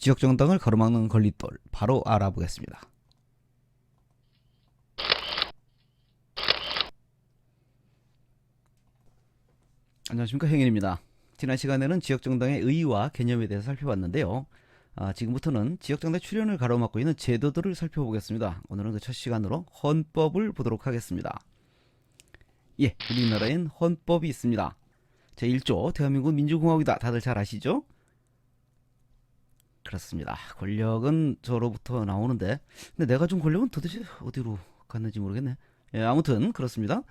지역 정당을 가로막는 걸림돌 바로 알아보겠습니다. 안녕하십니까 행인입니다. 지난 시간에는 지역 정당의 의의와 개념에 대해서 살펴봤는데요. 아, 지금부터는 지역 정당 출연을 가로막고 있는 제도들을 살펴보겠습니다. 오늘은 그 첫 시간으로 헌법을 보도록 하겠습니다. 예, 우리나라엔 헌법이 있습니다. 제1조 대한민국 민주공화국이다. 다들 잘 아시죠? 그렇습니다. 권력은 저로부터 나오는데 근데 내가 준 권력은 도대체 어디로 갔는지 모르겠네. 예, 아무튼 그렇습니다.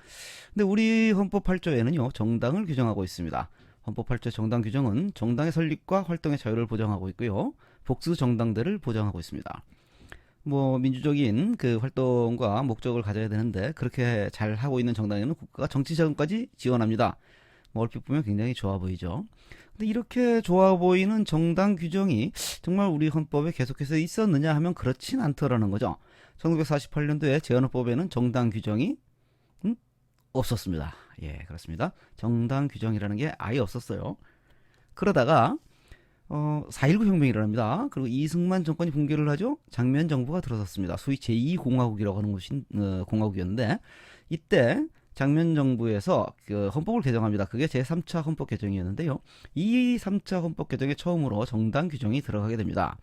근데 우리 헌법 8조에는요. 정당을 규정하고 있습니다. 헌법 8조 정당 규정은 정당의 설립과 활동의 자유를 보장하고 있고요. 복수 정당들을 보장하고 있습니다. 뭐 민주적인 그 활동과 목적을 가져야 되는데 그렇게 잘 하고 있는 정당에는 국가가 정치 자금까지 지원합니다. 뭐 얼핏 보면 굉장히 좋아 보이죠. 근데 이렇게 좋아 보이는 정당 규정이 정말 우리 헌법에 계속해서 있었느냐 하면 그렇진 않더라는 거죠. 1948년도에 재헌헌법에는 정당 규정이 음? 없었습니다. 예, 그렇습니다. 정당 규정이라는 게 아예 없었어요. 그러다가 어, 4.19 혁명이 일어납니다. 그리고 이승만 정권이 붕괴를 하죠. 장면 정부가 들어섰습니다. 소위 제2공화국이라고 하는 것이 어, 공화국이었는데 이때 장면 정부에서 그 헌법을 개정합니다. 그게 제3차 헌법 개정이었는데요. 이 3차 헌법 개정에 처음으로 정당 규정이 들어가게 됩니다.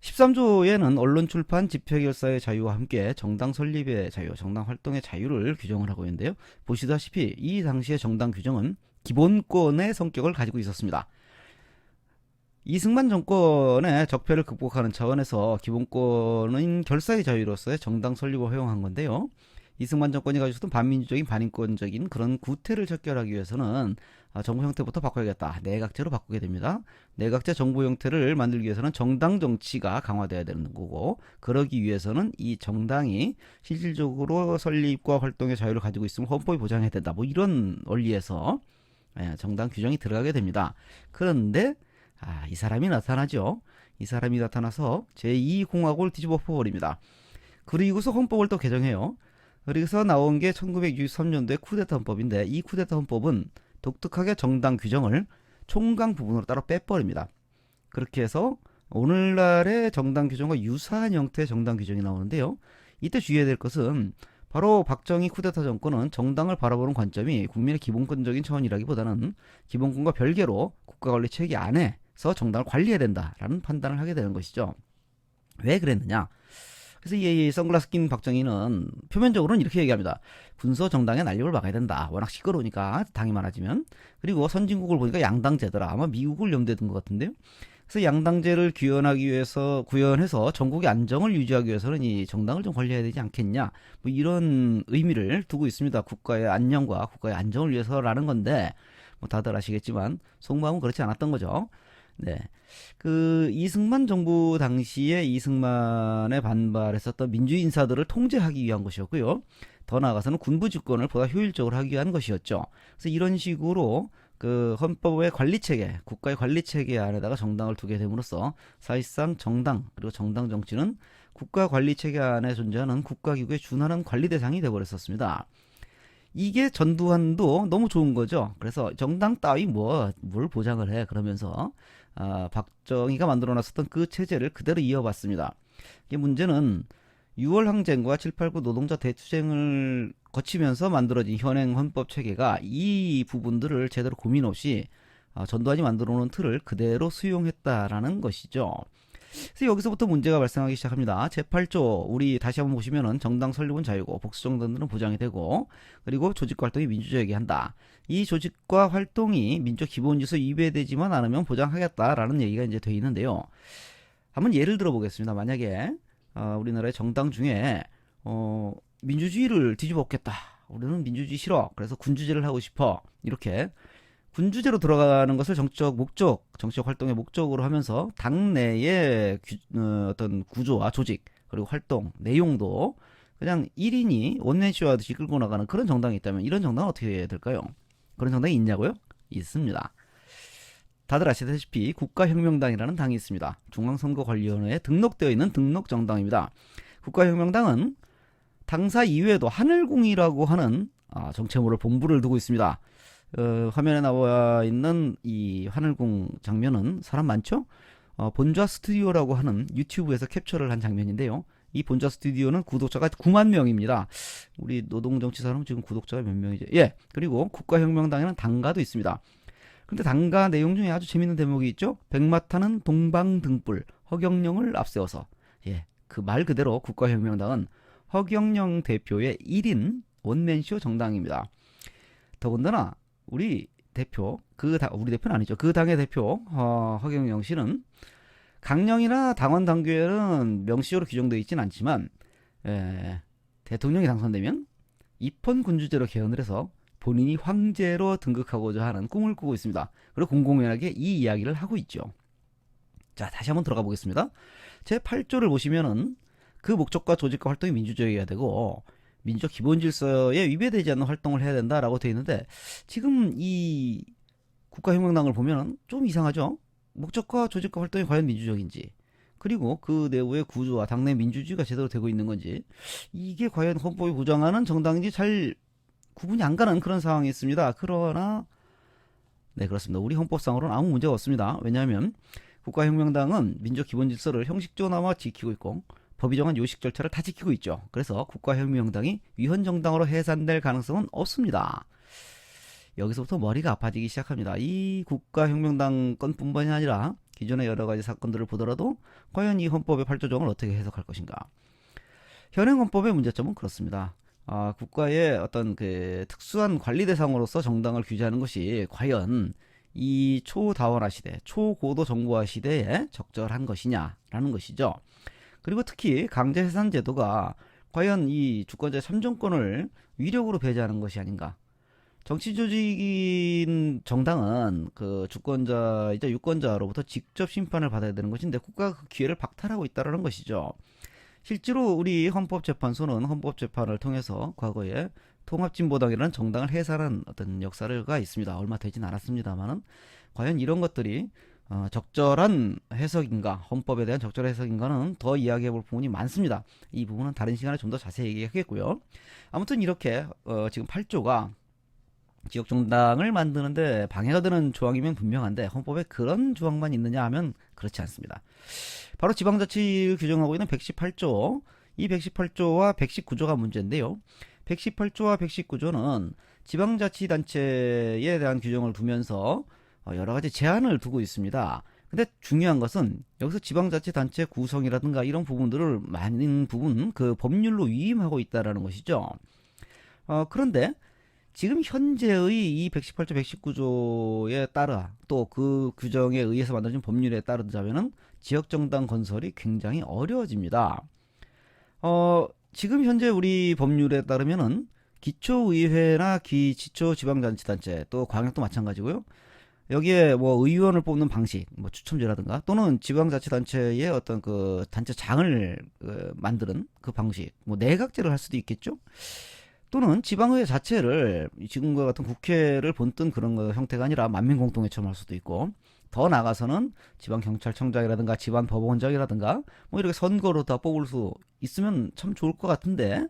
13조에는 언론 출판 집회 결사의 자유와 함께 정당 설립의 자유, 정당 활동의 자유를 규정을 하고 있는데요. 보시다시피 이 당시의 정당 규정은 기본권의 성격을 가지고 있었습니다. 이승만 정권의 적폐를 극복하는 차원에서 기본권은 결사의 자유로서의 정당 설립을 허용한 건데요. 이승만 정권이 가지고 있던 반민주적인 반인권적인 그런 구태를 척결하기 위해서는 아, 정부 형태부터 바꿔야겠다. 내각제로 바꾸게 됩니다. 내각제 정부 형태를 만들기 위해서는 정당 정치가 강화돼야 되는 거고 그러기 위해서는 이 정당이 실질적으로 설립과 활동의 자유를 가지고 있으면 헌법이 보장해야 된다. 뭐 이런 원리에서 예, 정당 규정이 들어가게 됩니다. 그런데 아, 이 사람이 나타나죠. 이 사람이 나타나서 제2공화국을 뒤집어 엎어버립니다. 그리고서 헌법을 또 개정해요. 그래서 나온 게 1963년도의 쿠데타 헌법인데 이 쿠데타 헌법은 독특하게 정당 규정을 총강 부분으로 따로 빼버립니다. 그렇게 해서 오늘날의 정당 규정과 유사한 형태의 정당 규정이 나오는데요. 이때 주의해야 될 것은 바로 박정희 쿠데타 정권은 정당을 바라보는 관점이 국민의 기본권적인 차원이라기보다는 기본권과 별개로 국가관리 체계 안에서 정당을 관리해야 된다라는 판단을 하게 되는 것이죠. 왜 그랬느냐? 그래서 이 선글라스 낀 박정희는 표면적으로는 이렇게 얘기합니다. 군소 정당의 난립을 막아야 된다. 워낙 시끄러우니까 당이 많아지면. 그리고 선진국을 보니까 양당제더라. 아마 미국을 염두에 둔 것 같은데요. 그래서 양당제를 구현하기 위해서 구현해서 전국의 안정을 유지하기 위해서는 이 정당을 좀 관리해야 되지 않겠냐. 뭐 이런 의미를 두고 있습니다. 국가의 안녕과 국가의 안정을 위해서라는 건데 뭐 다들 아시겠지만 속마음은 그렇지 않았던 거죠. 네. 그 이승만 정부 당시에 이승만에 반발했었던 민주 인사들을 통제하기 위한 것이었고요. 더 나아가서는 군부 집권을 보다 효율적으로 하기 위한 것이었죠. 그래서 이런 식으로 그 헌법의 관리 체계, 국가의 관리 체계 안에다가 정당을 두게 됨으로써 사실상 정당 그리고 정당 정치는 국가 관리 체계 안에 존재하는 국가기구의 준하는 관리 대상이 되어버렸었습니다. 이게 전두환도 너무 좋은 거죠. 그래서 정당 따위 뭐 뭘 보장을 해 그러면서 아, 박정희가 만들어놨었던 그 체제를 그대로 이어봤습니다. 이게 문제는 6월 항쟁과 789 노동자 대투쟁을 거치면서 만들어진 현행 헌법 체계가 이 부분들을 제대로 고민 없이 아, 전두환이 만들어 놓은 틀을 그대로 수용했다라는 것이죠. 그래서 여기서부터 문제가 발생하기 시작합니다. 제8조 우리 다시 한번 보시면은 정당 설립은 자유고 복수 정당들은 보장이 되고 그리고 조직과 활동이 민주적이게 한다. 이 조직과 활동이 민족 기본질서 위배되지만 않으면 보장하겠다라는 얘기가 이제 돼 있는데요. 한번 예를 들어 보겠습니다. 만약에 어, 우리나라의 정당 중에 어, 민주주의를 뒤집어 엎겠다. 우리는 민주주의 싫어. 그래서 군주제를 하고 싶어. 이렇게 군주제로 들어가는 것을 정치적 목적, 정치적 활동의 목적으로 하면서 당내의 규, 어, 어떤 구조와 조직 그리고 활동 내용도 그냥 1인이 원맨쇼 하듯이 끌고 나가는 그런 정당이 있다면 이런 정당은 어떻게 될까요? 그런 정당이 있냐고요? 있습니다. 다들 아시다시피 국가혁명당이라는 당이 있습니다. 중앙선거관리위원회에 등록되어 있는 등록 정당입니다. 국가혁명당은 당사 이외에도 하늘궁이라고 하는 아, 정체모를 본부를 두고 있습니다. 어, 화면에 나와 있는 이 하늘궁 장면은 사람 많죠? 어, 본좌 스튜디오라고 하는 유튜브에서 캡처를 한 장면인데요. 이 본좌 스튜디오는 구독자가 9만 명입니다. 우리 노동정치사는 지금 구독자가 몇 명이죠? 예. 그리고 국가혁명당에는 당가도 있습니다. 근데 당가 내용 중에 아주 재밌는 대목이 있죠. 백마타는 동방등불 허경영을 앞세워서 예. 그 말 그대로 국가혁명당은 허경영 대표의 1인 원맨쇼 정당입니다. 더군다나 우리 대표 그 당, 우리 대표는 아니죠. 그 당의 대표 어, 허경영 씨는 강령이나 당원 당규에는 명시적으로 규정되어 있지는 않지만 에, 대통령이 당선되면 입헌 군주제로 개헌을 해서 본인이 황제로 등극하고자 하는 꿈을 꾸고 있습니다. 그리고 공공연하게 이 이야기를 하고 있죠. 자, 다시 한번 들어가 보겠습니다. 제 8조를 보시면은 그 목적과 조직과 활동이 민주적이어야 되고 민주적 기본 질서에 위배되지 않는 활동을 해야 된다라고 되어 있는데 지금 이 국가혁명당을 보면은 좀 이상하죠. 목적과 조직과 활동이 과연 민주적인지 그리고 그 내부의 구조와 당내 민주주의가 제대로 되고 있는 건지 이게 과연 헌법이 보장하는 정당인지 잘 구분이 안 가는 그런 상황이 있습니다. 그러나 네 그렇습니다. 우리 헌법상으로는 아무 문제가 없습니다. 왜냐하면 국가혁명당은 민족 기본 질서를 형식적으로나마 지키고 있고 법이 정한 요식 절차를 다 지키고 있죠. 그래서 국가혁명당이 위헌 정당으로 해산될 가능성은 없습니다. 여기서부터 머리가 아파지기 시작합니다. 이 국가혁명당 건뿐만이 아니라 기존의 여러 가지 사건들을 보더라도 과연 이 헌법의 8조정을 어떻게 해석할 것인가? 현행 헌법의 문제점은 그렇습니다. 아, 국가의 어떤 그 특수한 관리 대상으로서 정당을 규제하는 것이 과연 이 초다원화 시대, 초고도 정보화 시대에 적절한 것이냐라는 것이죠. 그리고 특히 강제해산 제도가 과연 이 주권자의 참정권을 위력으로 배제하는 것이 아닌가? 정치 조직인 정당은 그 주권자이자 유권자로부터 직접 심판을 받아야 되는 것인데 국가가 그 기회를 박탈하고 있다는 것이죠. 실제로 우리 헌법재판소는 헌법재판을 통해서 과거에 통합진보당이라는 정당을 해산한 어떤 역사가 있습니다. 얼마 되진 않았습니다만은 과연 이런 것들이 어, 적절한 해석인가, 헌법에 대한 적절한 해석인가는 더 이야기해 볼 부분이 많습니다. 이 부분은 다른 시간에 좀 더 자세히 얘기하겠고요. 아무튼 이렇게 어, 지금 8조가 지역 정당을 만드는데 방해가 되는 조항이면 분명한데 헌법에 그런 조항만 있느냐 하면 그렇지 않습니다. 바로 지방자치를 규정하고 있는 118조, 이 118조와 119조가 문제인데요. 118조와 119조는 지방자치단체에 대한 규정을 두면서 어, 여러 가지 제한을 두고 있습니다. 근데 중요한 것은 여기서 지방자치단체 구성이라든가 이런 부분들을 많은 부분 그 법률로 위임하고 있다라는 것이죠. 어, 그런데 지금 현재의 이 118조, 119조에 따라 또 그 규정에 의해서 만들어진 법률에 따르자면은 지역정당 건설이 굉장히 어려워집니다. 어, 지금 현재 우리 법률에 따르면은 기초의회나 기, 지초지방자치단체 또 광역도 마찬가지고요. 여기에 뭐 의원을 뽑는 방식, 뭐 추첨제라든가 또는 지방자치단체의 어떤 그 단체장을 그 만드는 그 방식, 뭐 내각제를 할 수도 있겠죠. 또는 지방의회 자체를 지금과 같은 국회를 본뜬 그런 거 형태가 아니라 만민공동회처럼 할 수도 있고 더 나가서는 지방경찰청장이라든가 지방법원장이라든가 뭐 이렇게 선거로 다 뽑을 수 있으면 참 좋을 것 같은데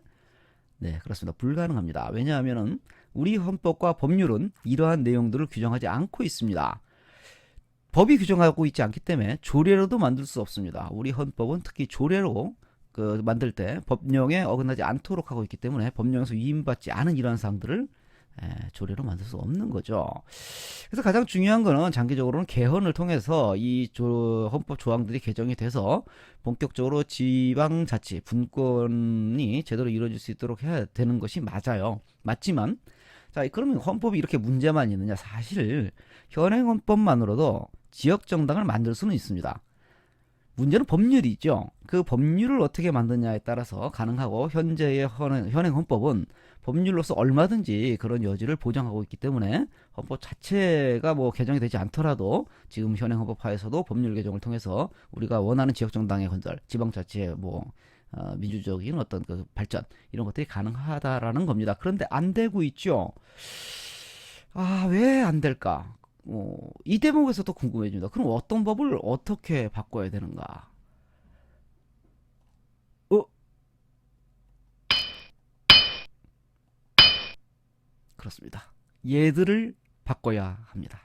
네 그렇습니다. 불가능합니다. 왜냐하면은 우리 헌법과 법률은 이러한 내용들을 규정하지 않고 있습니다. 법이 규정하고 있지 않기 때문에 조례로도 만들 수 없습니다. 우리 헌법은 특히 조례로 그 만들 때 법령에 어긋나지 않도록 하고 있기 때문에 법령에서 위임받지 않은 이러한 사항들을 에, 조례로 만들 수 없는 거죠. 그래서 가장 중요한 거는 장기적으로는 개헌을 통해서 이 조, 헌법 조항들이 개정이 돼서 본격적으로 지방자치 분권이 제대로 이루어질 수 있도록 해야 되는 것이 맞아요. 맞지만 자 그러면 헌법이 이렇게 문제만 있느냐? 사실 현행 헌법만으로도 지역 정당을 만들 수는 있습니다. 문제는 법률이죠. 그 법률을 어떻게 만드냐에 따라서 가능하고 현재의 현행, 헌법은 법률로서 얼마든지 그런 여지를 보장하고 있기 때문에 헌법 자체가 뭐 개정이 되지 않더라도 지금 현행 헌법 하에서도 법률 개정을 통해서 우리가 원하는 지역 정당의 건설, 지방자치의 뭐 어, 민주적인 어떤 그 발전 이런 것들이 가능하다라는 겁니다. 그런데 안 되고 있죠. 아, 왜 안 될까? 어, 이 대목에서도 궁금해집니다. 그럼 어떤 법을 어떻게 바꿔야 되는가? 어? 그렇습니다. 얘들을 바꿔야 합니다.